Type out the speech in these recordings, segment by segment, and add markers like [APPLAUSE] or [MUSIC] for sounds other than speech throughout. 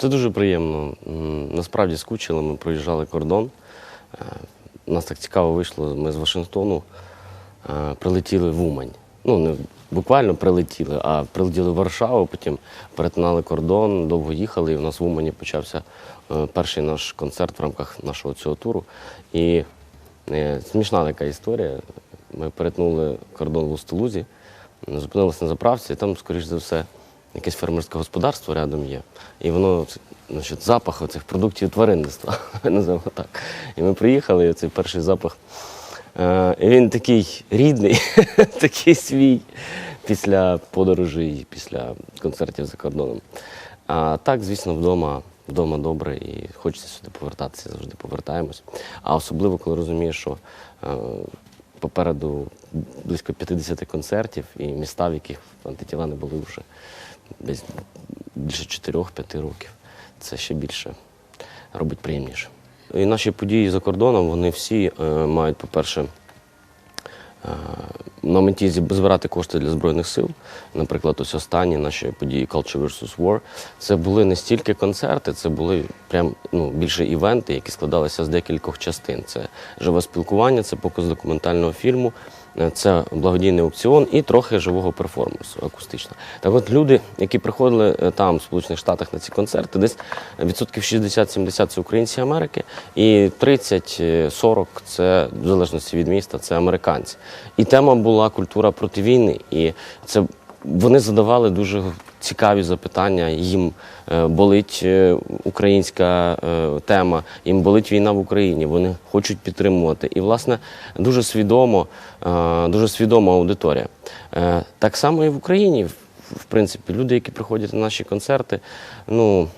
Це дуже приємно. Насправді скучили, ми проїжджали кордон. Е, нас так цікаво вийшло. Ми з Вашингтону е, прилетіли в Умань. Ну, не буквально прилетіли, а прилетіли в Варшаву, потім перетинали кордон, довго їхали, і в нас в Умані почався е, перший наш концерт в рамках нашого цього туру. І смішна така історія. Ми перетнули кордон в Устилузі, зупинилися на заправці, і там, скоріш за все, якесь фермерське господарство рядом є. І воно, значить, запах оцих продуктів тваринництва, [LAUGHS] називаємо так. І ми приїхали, і цей перший запах. Е, і він такий рідний, [LAUGHS] такий свій після подорожей, після концертів за кордоном. А так, звісно, вдома, вдома добре і хочеться сюди повертатися, завжди повертаємось. А особливо, коли розумієш, що е, попереду близько 50 концертів і міста, в яких антитіла не були вже десь більше 4-5 років. Це ще більше робить приємніше. І наші події за кордоном, вони всі е, мають, по-перше, е, на меті збирати кошти для Збройних сил. Наприклад, ось останні наші події Culture vs. War. Це були не стільки концерти, це були прям ну, більше івенти, які складалися з декількох частин. Це живе спілкування, це показ документального фільму, це благодійний аукціон і трохи живого перформансу акустично. Так от люди, які приходили е, там, в Сполучених Штатах на ці концерти, десь відсотків 60-70 це українці Америки, і 30-40 це в залежності від міста, це американці. І тема була культура проти війни. І це вони задавали дуже цікаві запитання. Їм е, болить е, українська е, тема, їм болить війна в Україні. Вони хочуть підтримувати. І, власне, дуже свідомо, дуже свідома аудиторія. Так само і в Україні, в принципі, люди, які приходять на наші концерти, ну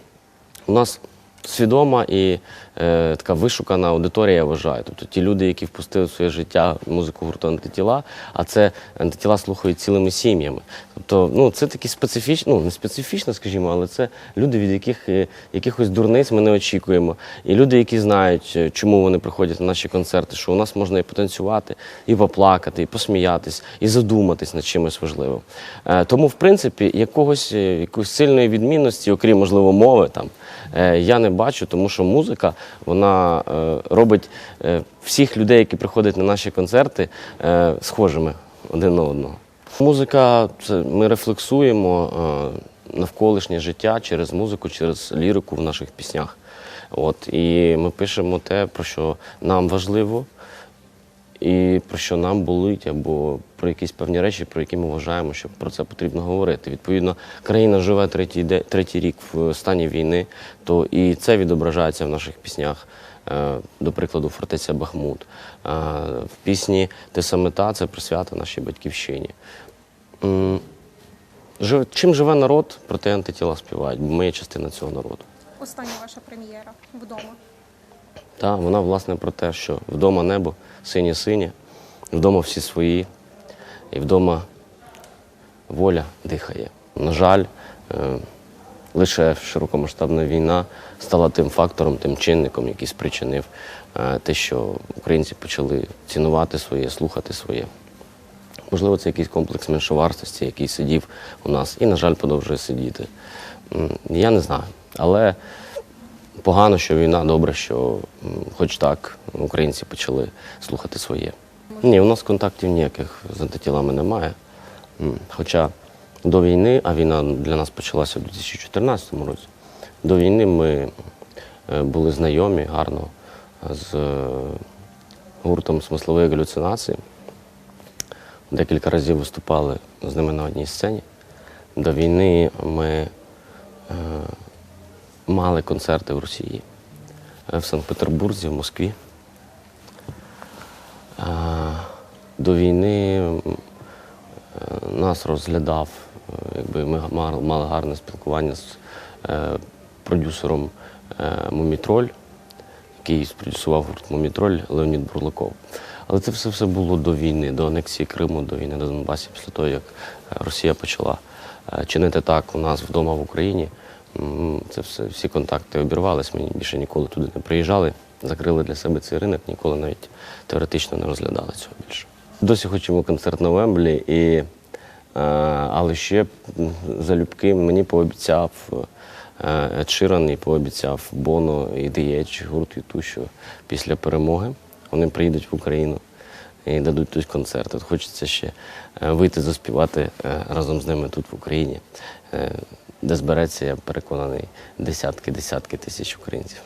у нас свідома і е, така вишукана аудиторія, я вважаю. Тобто ті люди, які впустили в своє життя музику гурту антитіла, а це антитіла слухають цілими сім'ями. Тобто, ну це такі специфічні, ну не специфічно, скажімо, але це люди, від яких е, якихось дурниць ми не очікуємо. І люди, які знають, е, чому вони приходять на наші концерти, що у нас можна і потанцювати, і поплакати, і посміятись, і задуматись над чимось важливим. Е, Тому, в принципі, якогось е, якоїсь сильної відмінності, окрім можливо, мови там. е, Я не бачу, тому що музика вона е, робить е, всіх людей, які приходять на наші концерти, е, схожими один на одного. Музика це ми рефлексуємо навколишнє життя через музику, через лірику в наших піснях. От, і ми пишемо те, про що нам важливо, і про що нам болить, або про якісь певні речі, про які ми вважаємо, що про це потрібно говорити. Відповідно, країна живе третій, де- третій рік в стані війни, то і це відображається в наших піснях. Е, До прикладу, фортеця Бахмут. Е, В пісні Ти саме та це присвята нашій батьківщині. Чим живе народ, про те антитіла співають, бо ми є частина цього народу. Остання ваша прем'єра вдома. Та, вона, власне, про те, що вдома небо синє-синє, вдома всі свої, і вдома воля дихає. На жаль, е, лише широкомасштабна війна стала тим фактором, тим чинником, який спричинив е, те, що українці почали цінувати своє, слухати своє. Можливо, це якийсь комплекс меншовартості, який сидів у нас і, на жаль, продовжує сидіти. Я не знаю. Але погано, що війна, добре, що хоч так українці почали слухати своє. Ні, у нас контактів ніяких з антитілами немає. Хоча до війни, а війна для нас почалася в 2014 році, до війни ми е, були знайомі гарно з е, гуртом смислової галюцинації. Декілька разів виступали з ними на одній сцені. До війни ми е, мали концерти в Росії, е, в Санкт-Петербурзі, в Москві. Е, до війни е, нас розглядав, якби ми мали гарне спілкування з продюсером Мумітроль, який спродюсував гурт Мумітроль Леонід Бурлаков. Але це все, все було до війни, до анексії Криму, до війни на Донбасі, після того, як Росія почала чинити так у нас вдома в Україні. Це все, всі контакти обірвались, ми більше ніколи туди не приїжджали, закрили для себе цей ринок, ніколи навіть теоретично не розглядали цього більше. Досі хочемо концерт на Вемблі, і, е, але ще залюбки мені пообіцяв Ед Ширан і пообіцяв Боно і DH, гурт Юту, що після перемоги вони приїдуть в Україну і дадуть тут концерт. От хочеться ще е, вийти заспівати е, разом з ними тут в Україні, е, де збереться, я переконаний, десятки, десятки тисяч українців.